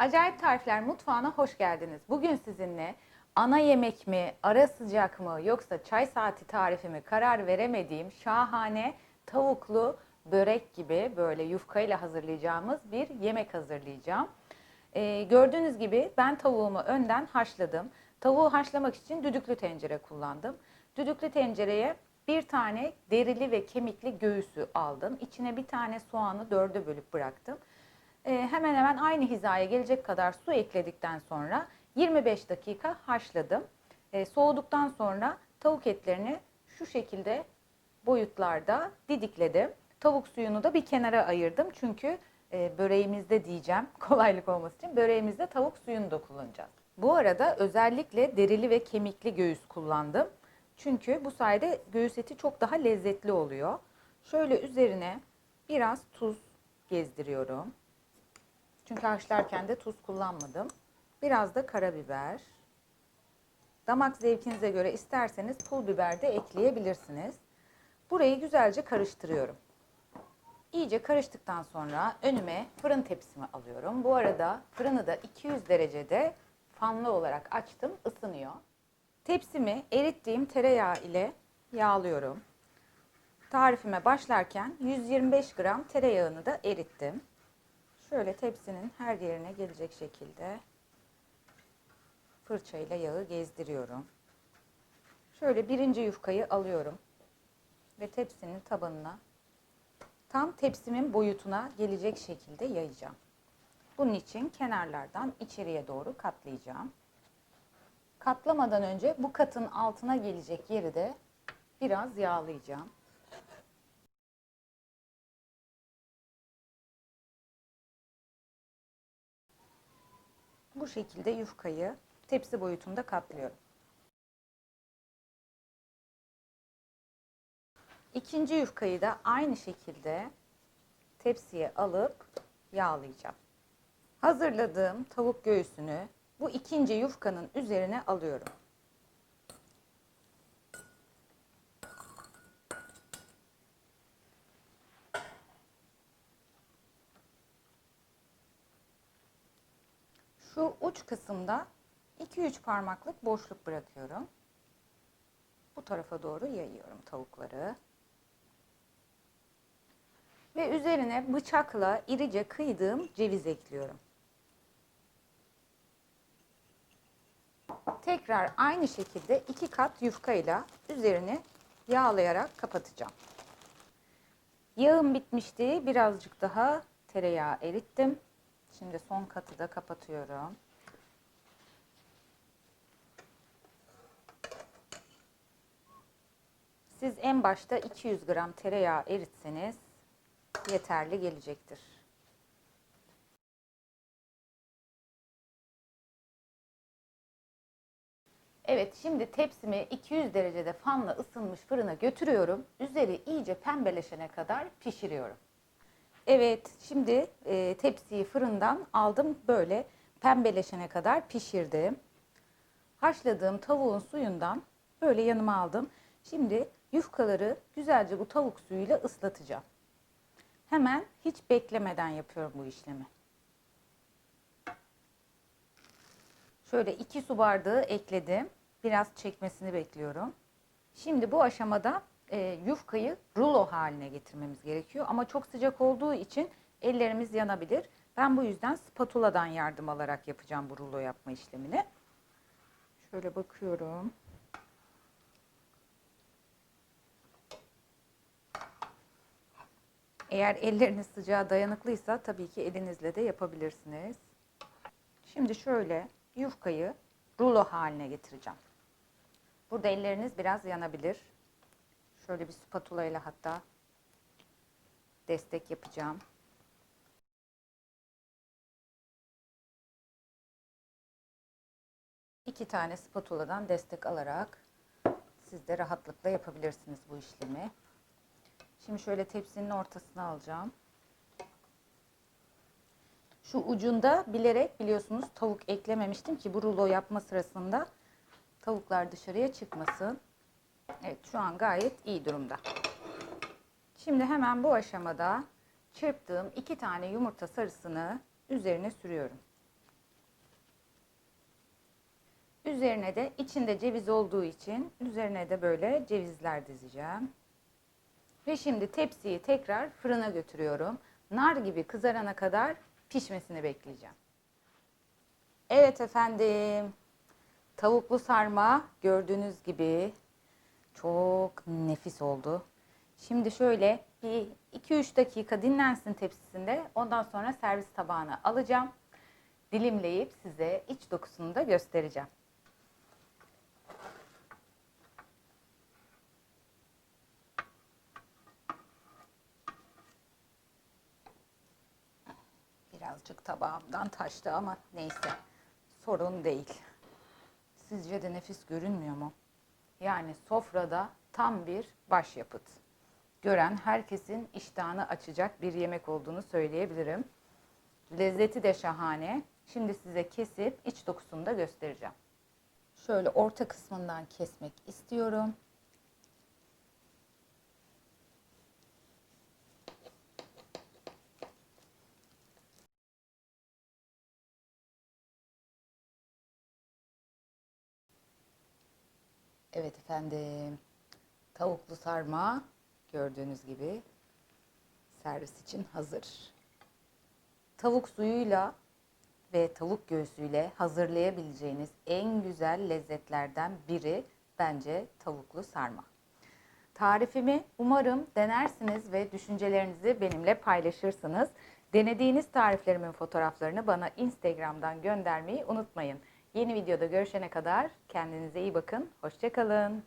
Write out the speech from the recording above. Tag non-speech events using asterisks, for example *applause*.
Acayip Tarifler Mutfağı'na hoş geldiniz. Bugün sizinle ana yemek mi, ara sıcak mı yoksa çay saati tarifi mi karar veremediğim şahane tavuklu börek gibi böyle yufkayla hazırlayacağımız bir yemek hazırlayacağım. Ee, gördüğünüz gibi ben tavuğumu önden haşladım. Tavuğu haşlamak için düdüklü tencere kullandım. Düdüklü tencereye bir tane derili ve kemikli göğüsü aldım. İçine bir tane soğanı dörde bölüp bıraktım. Ee, hemen hemen aynı hizaya gelecek kadar su ekledikten sonra 25 dakika haşladım. Ee, soğuduktan sonra tavuk etlerini şu şekilde boyutlarda didikledim. Tavuk suyunu da bir kenara ayırdım çünkü e, böreğimizde diyeceğim *laughs* kolaylık olması için böreğimizde tavuk suyunu da kullanacağız. Bu arada özellikle derili ve kemikli göğüs kullandım. Çünkü bu sayede göğüs eti çok daha lezzetli oluyor. Şöyle üzerine biraz tuz gezdiriyorum. Çünkü haşlarken de tuz kullanmadım. Biraz da karabiber. Damak zevkinize göre isterseniz pul biber de ekleyebilirsiniz. Burayı güzelce karıştırıyorum. İyice karıştıktan sonra önüme fırın tepsimi alıyorum. Bu arada fırını da 200 derecede fanlı olarak açtım, ısınıyor. Tepsimi erittiğim tereyağı ile yağlıyorum. Tarifime başlarken 125 gram tereyağını da erittim. Şöyle tepsinin her yerine gelecek şekilde fırçayla yağı gezdiriyorum. Şöyle birinci yufkayı alıyorum ve tepsinin tabanına tam tepsimin boyutuna gelecek şekilde yayacağım. Bunun için kenarlardan içeriye doğru katlayacağım. Katlamadan önce bu katın altına gelecek yeri de biraz yağlayacağım. Bu şekilde yufkayı tepsi boyutunda katlıyorum. İkinci yufkayı da aynı şekilde tepsiye alıp yağlayacağım. Hazırladığım tavuk göğsünü bu ikinci yufkanın üzerine alıyorum. Şu uç kısımda 2-3 parmaklık boşluk bırakıyorum. Bu tarafa doğru yayıyorum tavukları. Ve üzerine bıçakla irice kıydığım ceviz ekliyorum. Tekrar aynı şekilde iki kat yufkayla üzerini yağlayarak kapatacağım. Yağım bitmişti. Birazcık daha tereyağı erittim. Şimdi son katı da kapatıyorum. Siz en başta 200 gram tereyağı eritseniz yeterli gelecektir. Evet şimdi tepsimi 200 derecede fanla ısınmış fırına götürüyorum. Üzeri iyice pembeleşene kadar pişiriyorum. Evet şimdi e, tepsiyi fırından aldım böyle pembeleşene kadar pişirdim. Haşladığım tavuğun suyundan böyle yanıma aldım. Şimdi yufkaları güzelce bu tavuk suyuyla ıslatacağım. Hemen hiç beklemeden yapıyorum bu işlemi. Şöyle 2 su bardağı ekledim. Biraz çekmesini bekliyorum. Şimdi bu aşamada e, yufkayı rulo haline getirmemiz gerekiyor. Ama çok sıcak olduğu için ellerimiz yanabilir. Ben bu yüzden spatuladan yardım alarak yapacağım bu rulo yapma işlemini. Şöyle bakıyorum. Eğer elleriniz sıcağa dayanıklıysa tabii ki elinizle de yapabilirsiniz. Şimdi şöyle yufkayı rulo haline getireceğim. Burada elleriniz biraz yanabilir. Şöyle bir spatula ile hatta destek yapacağım. İki tane spatuladan destek alarak siz de rahatlıkla yapabilirsiniz bu işlemi. Şimdi şöyle tepsinin ortasına alacağım. Şu ucunda bilerek biliyorsunuz tavuk eklememiştim ki bu rulo yapma sırasında tavuklar dışarıya çıkmasın. Evet şu an gayet iyi durumda. Şimdi hemen bu aşamada çırptığım iki tane yumurta sarısını üzerine sürüyorum. Üzerine de içinde ceviz olduğu için üzerine de böyle cevizler dizeceğim. Ve şimdi tepsiyi tekrar fırına götürüyorum. Nar gibi kızarana kadar pişmesini bekleyeceğim. Evet efendim. Tavuklu sarma gördüğünüz gibi çok nefis oldu. Şimdi şöyle bir 2-3 dakika dinlensin tepsisinde. Ondan sonra servis tabağına alacağım. Dilimleyip size iç dokusunu da göstereceğim. Birazcık tabağımdan taştı ama neyse. Sorun değil. Sizce de nefis görünmüyor mu? Yani sofrada tam bir başyapıt. Gören herkesin iştahını açacak bir yemek olduğunu söyleyebilirim. Lezzeti de şahane. Şimdi size kesip iç dokusunu da göstereceğim. Şöyle orta kısmından kesmek istiyorum. Evet efendim. Tavuklu sarma gördüğünüz gibi servis için hazır. Tavuk suyuyla ve tavuk göğsüyle hazırlayabileceğiniz en güzel lezzetlerden biri bence tavuklu sarma. Tarifimi umarım denersiniz ve düşüncelerinizi benimle paylaşırsınız. Denediğiniz tariflerimin fotoğraflarını bana Instagram'dan göndermeyi unutmayın. Yeni videoda görüşene kadar kendinize iyi bakın. Hoşçakalın.